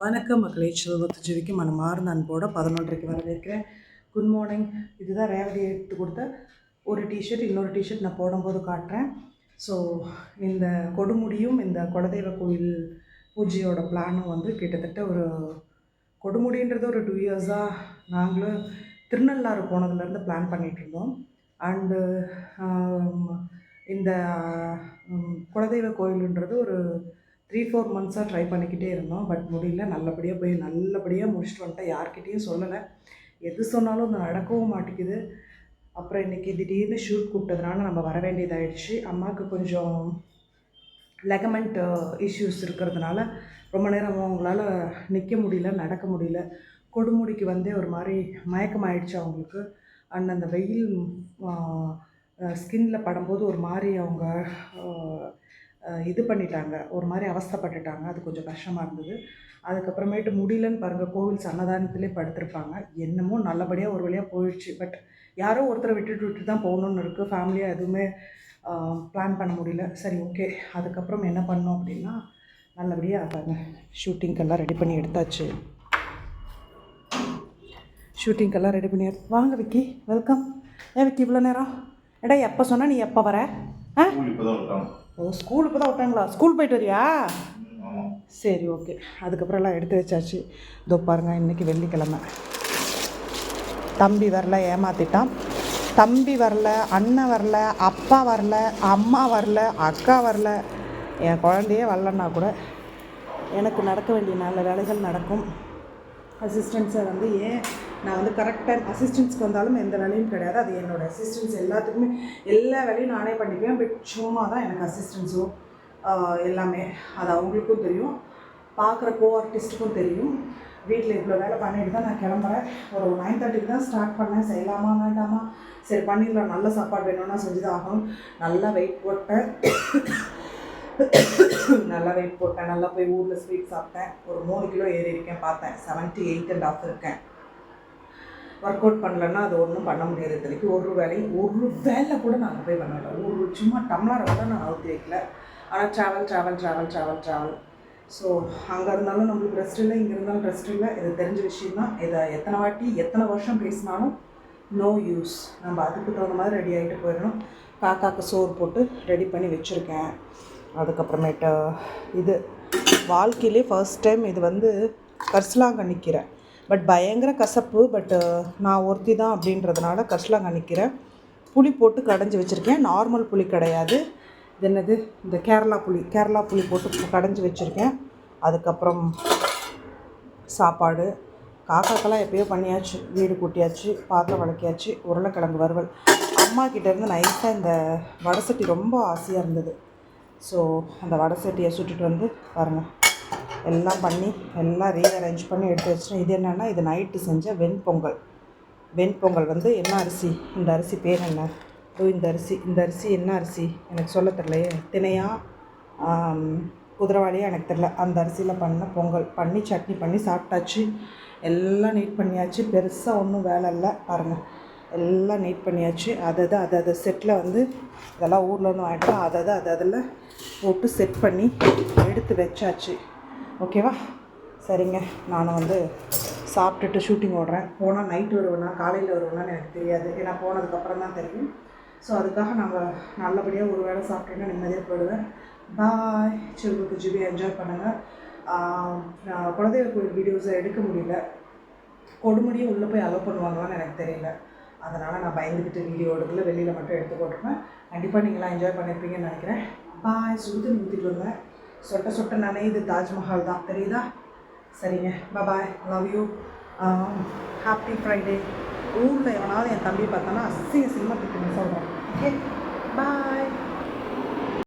வணக்கம் மக்களை. செல்வத்து ஜெவிக்கு மனமார்ந்த அன்போட பதினொன்றைக்கு வரவேற்கிறேன். குட் மார்னிங் இதுதான் ரேவதி எடுத்து கொடுத்த ஒரு டிஷர்ட் இன்னொரு டிஷர்ட் நான் போடும்போது காட்டுறேன். ஸோ இந்த கொடுமுடியும் இந்த குலதெய்வ கோயில் பூஜையோட பிளானும் வந்து கிட்டத்தட்ட ஒரு கொடுமுடின்றது ஒரு டூ இயர்ஸாக நாங்களும் திருநள்ளாறு போனதுலேருந்து பிளான் பண்ணிகிட்டு இருந்தோம் அண்டு இந்த குலதெய்வ கோயிலுன்றது ஒரு த்ரீ ஃபோர் மந்த்ஸாக ட்ரை பண்ணிக்கிட்டே இருந்தோம். பட் முடியல. நல்லபடியாக போய் நல்லபடியாக முடிச்சுட்டு வந்துட்டேன். யார்கிட்டேயும் சொல்லலை. எது சொன்னாலும் நடக்கவும் மாட்டேங்குது. அப்புறம் இன்றைக்கி திடீர்னு ஷூட் கூப்பிட்டதுனால நம்ம வர வேண்டியதாகிடுச்சு அம்மாவுக்கு கொஞ்சம் லெகமெண்ட் இஷ்யூஸ் இருக்கிறதுனால ரொம்ப நேரம் அவங்களால நிற்க முடியல நடக்க முடியல. கொடுமுடிக்கு வந்தே ஒரு மாதிரி மயக்கமாயிடுச்சு அவங்களுக்கு. அண்ட் அந்த வெயில் ஸ்கின்ல படும்போது ஒரு மாதிரி அவங்க இது பண்ணிட்டாங்க. ஒரு மாதிரி அவஸ்தைப்பட்டுட்டாங்க. அது கொஞ்சம் கஷ்டமாக இருந்தது. அதுக்கப்புறமேட்டு முடியலன்னு பாருங்கள் கோவில் சன்னதானத்திலே படுத்திருப்பாங்க. என்னமோ நல்லபடியாக ஒரு வழியாக போயிடுச்சு. பட் யாரோ ஒருத்தரை விட்டுட்டு விட்டு தான் போகணுன்னு இருக்குது ஃபேமிலியாக எதுவுமே பிளான் பண்ண முடியல. சரி ஓகே அதுக்கப்புறம் என்ன பண்ணோம் அப்படின்னா நல்லபடியாக பாருங்க ஷூட்டிங்க்கெல்லாம் ரெடி பண்ணி எடுத்தாச்சு. ஷூட்டிங்க்கெல்லாம் ரெடி பண்ணி எடுத்து வாங்க விக்கி வெல்கம் ஏன் விக்கி இவ்வளோ நேரம்? எடா எப்போ சொன்னால் நீ எப்போ வர? ஆ? ஓ ஸ்கூல் இப்போ தான் விட்டாங்களா? ஸ்கூல் போயிட்டு வரியா? சரி ஓகே அதுக்கப்புறம் எல்லாம் எடுத்து வச்சாச்சு. இதோ பாருங்க இன்றைக்கி வெள்ளிக்கிழமை. தம்பி வரல ஏமாத்திட்டான். தம்பி வரல அண்ணன் வரல அப்பா வரல அம்மா வரல அக்கா வரல. என் குழந்தையே வரலன்னா கூட எனக்கு நடக்க வேண்டிய நல்ல வேலைகள் நடக்கும். அசிஸ்டன்ஸை வந்து ஏன் நான் வந்து கரெக்ட் டைம் அசிஸ்டன்ஸ்க்கு வந்தாலும் எந்த வேலையும் கிடையாது. அது என்னோட அசிஸ்டன்ஸ் எல்லாத்துக்குமே எல்லா வேலையும் நானே பண்ணிக்குவேன் பட் சும்மா தான் எனக்கு அசிஸ்டன்ஸும் எல்லாமே அது அவங்களுக்கும் தெரியும். பார்க்குற கோ ஆர்டிஸ்ட்டுக்கும் தெரியும். வீட்டில் இவ்வளோ வேலை பண்ணிட்டு தான் நான் கிளம்புறேன். ஒரு நைன் தேர்ட்டிக்கு தான் ஸ்டார்ட் பண்ணேன். செய்யலாமா வேண்டாமா? சரி பண்ணிடலாம். நல்ல சாப்பாடு வேணும்னா செஞ்சு தான் ஆகணும். நல்லா வெயிட் போட்டேன். நல்லா வெயிட் போட்டேன். நல்லா போய் ஊரில் ஸ்வீட் சாப்பிட்டேன். ஒரு மூணு கிலோ ஏறி இருக்கேன் பார்த்தேன். செவன்ட்டி எயிட் அண்ட் ஆஃப் இருக்கேன். ஒர்க் அவுட் பண்ணலன்னா அது ஒன்றும் பண்ண முடியாது இத்தனைக்கு. ஒரு வேலையும் ஒரு வேலை கூட நான் போய் பண்ணல. ஒரு சும்மா டம்ளரை கூட நான் அவுத்தி வைக்கல. ஆனால் travel travel travel travel travel so அங்கே இருந்தாலும் நம்மளுக்கு ரெஸ்ட் இல்லை இங்கே இருந்தாலும் ரெஸ்ட் இல்லை. இது தெரிஞ்ச விஷயம் தான் இதை எத்தனை வாட்டி எத்தனை வருஷம் பேசினாலும் நோ யூஸ் நம்ம அதுக்கு தகுந்த மாதிரி ரெடி ஆகிட்டு போயிடணும். காக்காக்கு சோறு போட்டு ரெடி பண்ணி வச்சுருக்கேன். அதுக்கப்புறமேட்டு இது வாழ்க்கையிலே ஃபர்ஸ்ட் டைம் இது வந்து கரிசலாங்க நிற்கிறேன் பட் பயங்கர கசப்பு பட்டு நான் ஒருத்தி தான் அப்படின்றதுனால கரிசலாங்க நிற்கிறேன் புளி போட்டு கடைஞ்சி வச்சுருக்கேன். நார்மல் புளி கிடையாது. இது என்னது? இந்த கேரளா புளி. கேரளா புளி போட்டு கடைஞ்சி வச்சுருக்கேன். அதுக்கப்புறம் சாப்பாடு. காக்காக்கெல்லாம் எப்பயோ பண்ணியாச்சு. வீடு கூட்டியாச்சு பாத்திரம் வளர்க்கியாச்சு உருளைக்கிழங்கு வறுவல். அம்மா கிட்டேருந்து நைஸாக இந்த வடை சட்டி ரொம்ப ஆசையாக இருந்தது. ஸோ அந்த வடை சட்டியை சுட்டுட்டு வந்து பாருங்கள் எல்லாம் பண்ணி எல்லாம் ரீஅரேஞ்ச் பண்ணி எடுத்து வச்சிட்டேன் இது என்னென்னா இது நைட்டு செஞ்ச வெண்பொங்கல். வெண்பொங்கல் வந்து என்ன அரிசி? இந்த அரிசி பேர் என்ன? ஓ இந்த அரிசி இந்த அரிசி என்ன அரிசி? எனக்கு சொல்ல தெரிலையே தினையாக குதிரவாளியாக எனக்கு தெரில அந்த அரிசியில் பண்ண பொங்கல். பண்ணி சட்னி பண்ணி சாப்பிட்டாச்சு. எல்லாம் நீட் பண்ணியாச்சு. பெருசாக ஒன்றும் வேலை இல்லை. பாருங்கள் எல்லாம் நீட் பண்ணியாச்சு. அதை அதை அதை அதை செட்டில் வந்து இதெல்லாம் ஊர்லேருந்து வாங்கிட்டு அதை அதை அதை அதில் போட்டு செட் பண்ணி எடுத்து வச்சாச்சு. ஓகேவா சரிங்க. நான் வந்து சாப்பிட்டுட்டு ஷூட்டிங் ஓடுறேன். போனால் நைட் வருவேனா காலையில் வருவேனான்னு எனக்கு தெரியாது. ஏன்னா போனதுக்கப்புறம் தான் தெரியும். ஸோ அதுக்காக நாங்கள் நல்லபடியாக ஒரு வேளை சாப்பிட்டேன்னா நிம்மதியாக போயிடுவேன். பாய் சிறுபுக்கு ஜிபி என்ஜாய் பண்ணுங்கள் நான் குலதெய்வ கோயில் வீடியோஸை எடுக்க முடியல. கொடுமுடியும் உள்ளே போய் அலோவ் பண்ணுவாங்களான்னு எனக்கு தெரியல. அதனால் நான் பயந்துக்கிட்டு வீடியோ எடுக்கல. வெளியில் மட்டும் எடுத்து போட்டிருப்பேன். கண்டிப்பாக நீங்களாம் என்ஜாய் பண்ணியிருப்பீங்கன்னு நினைக்கிறேன். பாய் சுடு ஊற்றிட்டு வருவேன் சொட்ட சொட்ட நனையுது தாஜ்மஹால் தான். தெரியுதா? சரிங்க. Bye love you happy Friday ஊரில் எவனாவது என் தம்பி பார்த்தோன்னா அசிங்க சினிமா திட்டு சொல்கிறேன் ஓகே பாய்